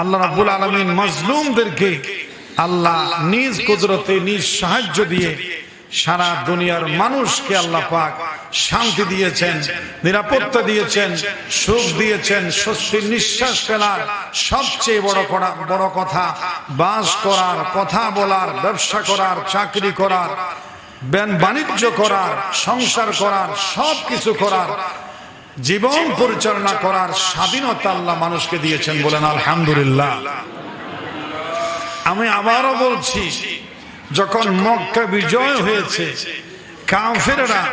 আল্লাহ রাব্বুল আলামিন মাজলুমদেরকে আল্লাহ নিজ কুদরতে, নিজ সাহায্য দিয়ে সারা দুনিয়ার মানুষকে আল্লাহ পাক শান্তি দিয়েছেন, নিরাপত্তা দিয়েছেন, সুখ দিয়েছেন, স্বস্তির নিঃশ্বাস ফেলার সবচেয়ে বড় করা, বড় কথা, বাস করার, কথা বলার, ব্যবসা করার, চাকরি করার বাণিজ্য করার, সংসার করার সব কিছু করার জীবন পরিচালনা করার স্বাধীনতা আল্লাহ মানুষকে দিয়েছেন বলেন আলহামদুলিল্লাহ আমি আবারও বলছি যখন মক্কা বিজয় হয়েছে কাফেররা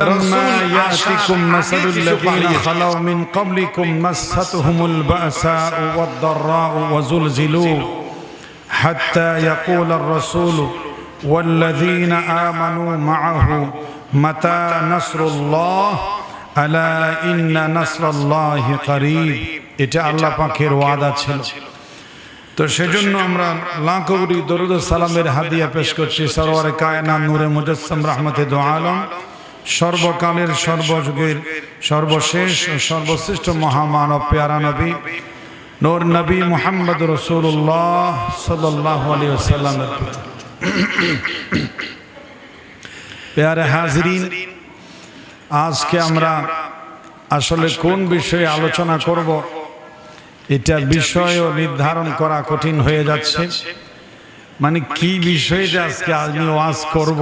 لما يأتكم مثل الذين خلوا من قبلكم مستهم البأساء والضراء وزلزلوا حتى يقول الرسول والذين آمنوا معه متى نصر الله আলা ইন্না করিব। এটা আল্লাহ পাকের ওয়াদা ছিল। তো সেজন্য আমরা লাখবরি দরুদ সালামের হাদিয়া পেশ করছি। সরোয়ারে কায়না নূরে আলম সর্বকালের, সর্বযুগের, সর্বশেষ সর্বশ্রেষ্ঠ মহামানব পেয়ারা নবী। নূর নবী মোহাম্মদ রসুল্লাহ সাল্লাহ আলী সাল্লামের পেয়ারে হাজরিন আজকে আমরা আসলে কোন বিষয়ে আলোচনা করব? এটা বিষয়ও নির্ধারণ করা কঠিন হয়ে যাচ্ছে। মানে কি বিষয়ে যে আজকে আমি ওয়াজ করব?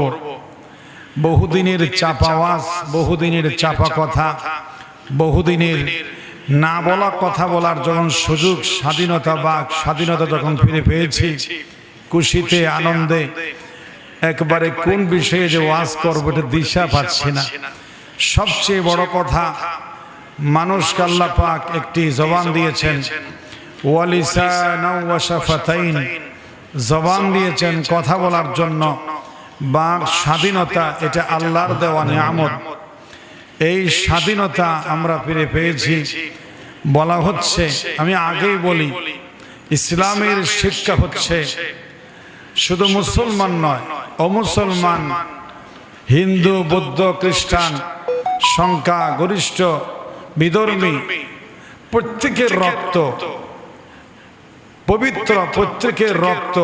বহুদিনের চাপা ওয়াজ বহুদিনের চাপা কথা বহুদিনের না বলা কথা বলার যখন সুযোগ স্বাধীনতা বা স্বাধীনতা যখন ফিরে পেয়েছি খুশিতে আনন্দে একবারে কোন বিষয়ে যে ওয়াজ করব এটা দিশা পাচ্ছি না। সবচেয়ে বড় কথা মানুষকে আল্লাহ পাক একটি জবান দিয়েছেন। ওয়ালিসানা ওয়া শাফাতাইন জবান দিয়েছেন কথা বলার জন্য। বাক স্বাধীনতা এটা আল্লাহর দেওয়া নিয়ামত। এই স্বাধীনতা আমরা ফিরে পেয়েছি। বলা হচ্ছে আমি আগেই বলি ইসলামের শিক্ষা হচ্ছে শুধু মুসলমান নয় অমুসলমান হিন্দু বৌদ্ধ খ্রিস্টান সংখ্যা গরিষ্ঠ বিধর্মী প্রত্যেকের রক্ত পবিত্র প্রত্যেকের রক্ত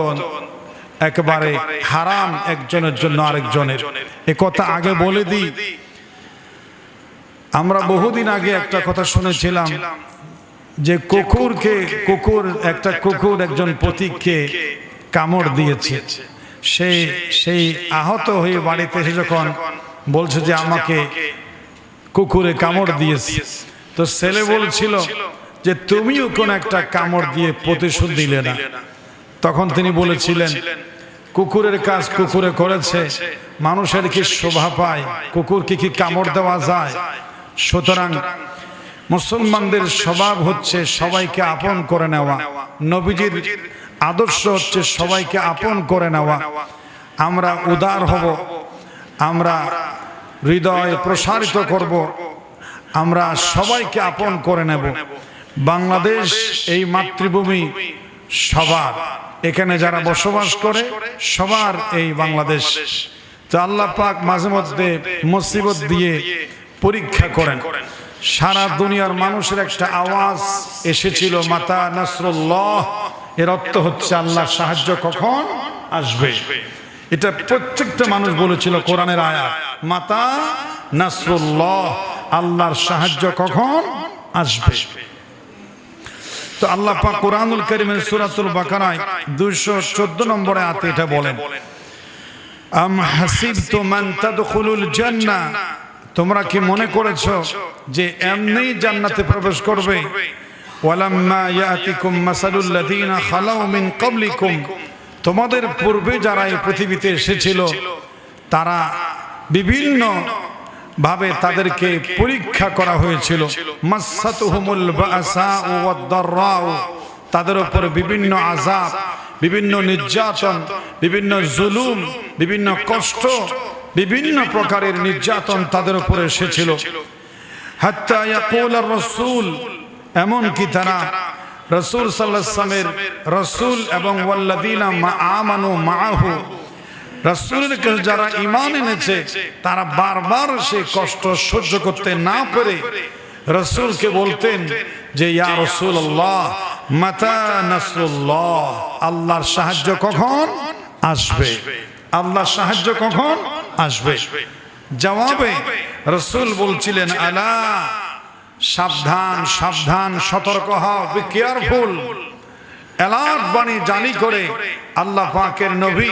একেবারে হারাম একজনের জন্য আরেকজনের। এ কথা আগে বলে দিই। আমরা বহুদিন আগে একটা কথা শুনেছিলাম যে কুকুরকে কুকুর একটা কুকুর একজন প্রতীককে কামড় দিয়েছে। সে সেই আহত হয়ে বাড়িতে এসে যখন বলছে যে আমাকে কুকুরে কামড় দিয়েছে। তো ছেলে বলছিল যে তুমিও কোন একটা কামড় দিয়ে প্রতিশোধ দিলে না। তখন তিনি বলেছিলেন কুকুরের কাজ কুকুরে করেছে। মানুষের কি শোভা পায়? কুকুরকে কি কামড় দেওয়া যায়? সুতরাং মুসলমানদের স্বভাব হচ্ছে সবাইকে আপন করে নেওয়া। নবীজির আদর্শ হচ্ছে সবাইকে আপন করে নেওয়া। আমরা উদার হব। আমরা হৃদয় প্রসারিত করব। আমরা সবাইকে আপন করে নেব। বাংলাদেশ এই মাতৃভূমি সবার। এখানে যারা বসবাস করে সবার এই বাংলাদেশ। তো আল্লাহ পাক মাঝে মধ্যে মুসিবত দিয়ে পরীক্ষা করেন। সারা দুনিয়ার মানুষের একটা আওয়াজ এসেছিল মাতা নাসরুল্লাহ এর অর্থ হচ্ছে আল্লাহ সাহায্য কখন আসবে। এটা প্রত্যেকটা মানুষ বলেছিল কোরআনের আয়াত। মাতা নাসরুল্লাহ, আল্লাহর সাহায্য কখন? আসবে। তো আল্লাহ পাক কোরআনুল কারীমের সূরাতুল বাকারায় 214 নম্বরে আয়াতে এটা বলেন, আম হাসিবতু মান তাদখুলুল জান্নাহ। তোমরা কি মনে করেছ যে এমনি জান্নাতে প্রবেশ করবে? ওয়ালাম্মা ইয়াতিকুম মাসালুল লাযিনা খালাউ মিন তোমাদের পূর্বে যারা এই পৃথিবীতে এসেছিল, তারা বিভিন্ন ভাবে তাদেরকে পরীক্ষা করা হয়েছিল। তাদের উপর বিভিন্ন আযাব বিভিন্ন নির্যাতন বিভিন্ন জুলুম বিভিন্ন কষ্ট বিভিন্ন প্রকারের নির্যাতন তাদের উপরে এসেছিল। রাসূল এমন কি তারা রসুল সাল্লামের রসুল এবং ওয়াল্লাদিনা মা আমানু মাহু রসুলের কাছে যারা ইমান এনেছে, তারা বারবার সে কষ্ট সহ্য করতে না পেরে রসুলকে বলতেন যে, ইয়া রসুল আল্লাহ মাতা নাসরুল্লাহ, আল্লাহর সাহায্য কখন আসবে? আল্লাহর সাহায্য কখন আসবে? জবাবে রসুল বলছিলেন, আলা, সাবধান সাবধান, সতর্ক হও বি কেয়ারফুল এলাট বাণী জানি করে আল্লাহ পাকের নবী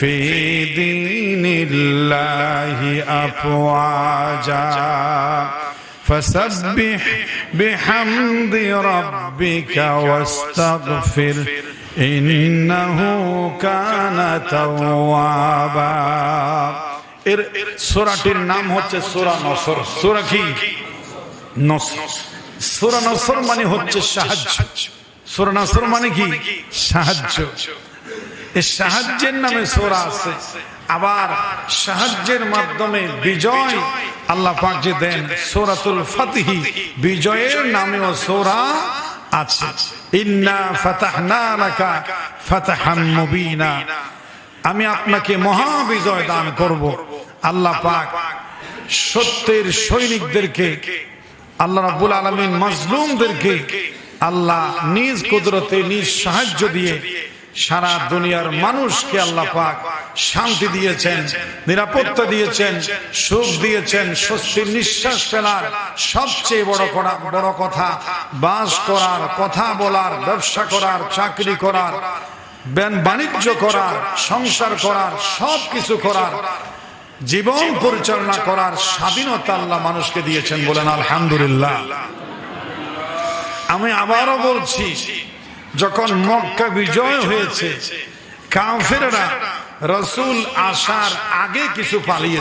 في دين الله أفواجا فسبح بحمد ربك واستغفر إنه كان توابا এর সোরাটির নাম হচ্ছে সোরা নসর সোরা কি নসর সোরা নসর মানে হচ্ছে সাহায্য সোরা নসর মানে কি সাহায্য এই সাহায্যের নামে সোরা আছে। আবার সাহায্যের মাধ্যমে বিজয় আল্লাহ পাক যে দেন, সোরাতুল ফাতিহি, বিজয়ের নামেও সোরা আছে। ইন্না ফাতাহনা লাকা মুবিনা। আমি আপনাকে মহা বিজয় দান করব। আল্লাহ পাক সত্যের সৈনিকদেরকে, আল্লাহ রাব্বুল আলামিন মাজলুমদেরকে, আল্লাহ নিজ কুদরতে নিজ সাহায্য দিয়ে সারা দুনিয়ার মানুষকে আল্লাহ পাক শান্তি দিয়েছেন, নিরাপত্তা দিয়েছেন, সুখ দিয়েছেন, স্বস্তির নিঃশ্বাস ফেলার সবচেয়ে বড় করা বড় কথা, বাস করার, কথা বলার, ব্যবসা করার, চাকরি করার বাণিজ্য করার, সংসার করার সব কিছু করার, জীবন পরিচালনা করার স্বাধীনতা আল্লাহ মানুষকে দিয়েছেন বলেন, আলহামদুলিল্লাহ। আমি আবারও বলছি যখন মক্কা বিজয় হয়েছে কাফেররা রসুল আসার আগে কিছু পালিয়েছে।